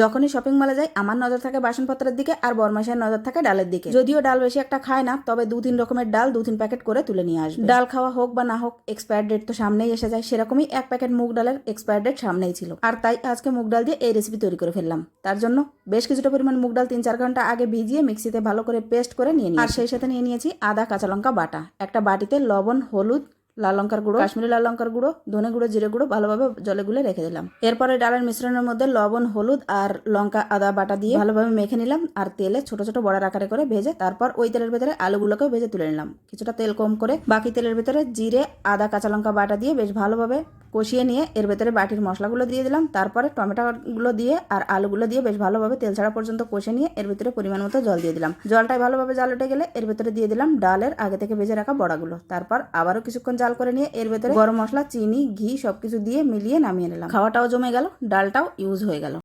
যখনই শপিং মলে যাই, আমার নজর থাকে বাসনপত্রের দিকে আর বরমাসের নজর থাকে ডালের দিকে। যদিও ডাল বেশি একটা খায় না, তবে দু তিন রকমের ডাল দু তিন প্যাকেট করে তুলে নিয়ে আসবে। ডাল খাওয়া হোক বা না হোক এক্সপায়ার ডেট তো সামনেই এসে যায়। সেরকমই এক প্যাকেট মুগ ডালের এক্সপায়ার ডেট সামনেই ছিল। আর তাই আজকে মুগ ডাল দিয়ে এই রেসিপি তৈরি করে ফেললাম। তার জন্য বেশ কিছুটা পরিমাণ মুগ ডাল তিন চার ঘণ্টা আগে ভিজিয়ে মিক্সিতে ভালো করে পেস্ট করে নিয়ে নিই আর সেই সাথে নিয়ে নিয়েছি আদা, কাঁচা লঙ্কা বাটা। একটা বাটিতে লবণ, হলুদ লাল লঙ্কার গুঁড়ো কাশ্মীরি লাল লঙ্কার গুঁড়ো ধনে গুঁড়ো জিরে গুঁড়ো ভালোভাবে জলে গুলে রেখে দিলাম। এরপরে ডালের মিশ্রণের মধ্যে লবণ হলুদ আর লঙ্কা আদা বাটা দিয়ে ভালোভাবে মেখে নিলাম আর তেলে ছোট ছোট বড়ার আকারে করে ভেজে তারপর ওই তেলের ভেতরে আলুগুলোকেও ভেজে তুলে নিলাম। কিছুটা তেল কম করে বাকি তেলের ভেতরে জিরে আদা কাঁচা লঙ্কা বাটা দিয়ে বেশ ভালোভাবে কষিয়ে নিয়ে এর ভেতরে বাটির মশলাগুলো দিয়ে দিলাম। তারপরে টমেটোগুলো দিয়ে আর আলুগুলো দিয়ে বেশ ভালোভাবে তেল ছাড়া পর্যন্ত কষে নিয়ে এর ভেতরে পরিমাণ মতো জল দিয়ে দিলাম। জলটাই ভালোভাবে জাল উঠে গেলে এর ভেতরে দিয়ে দিলাম ডালের আগে থেকে ভেজে রাখা বড়াগুলো। তারপর আবারও কিছুক্ষণ জাল করে নিয়ে এর ভেতরে গরম মশলা, চিনি, ঘি সবকিছু দিয়ে মিলিয়ে নামিয়ে নিলাম। খাওয়াটাও জমে গেল, ডালটাও ইউজ হয়ে গেল।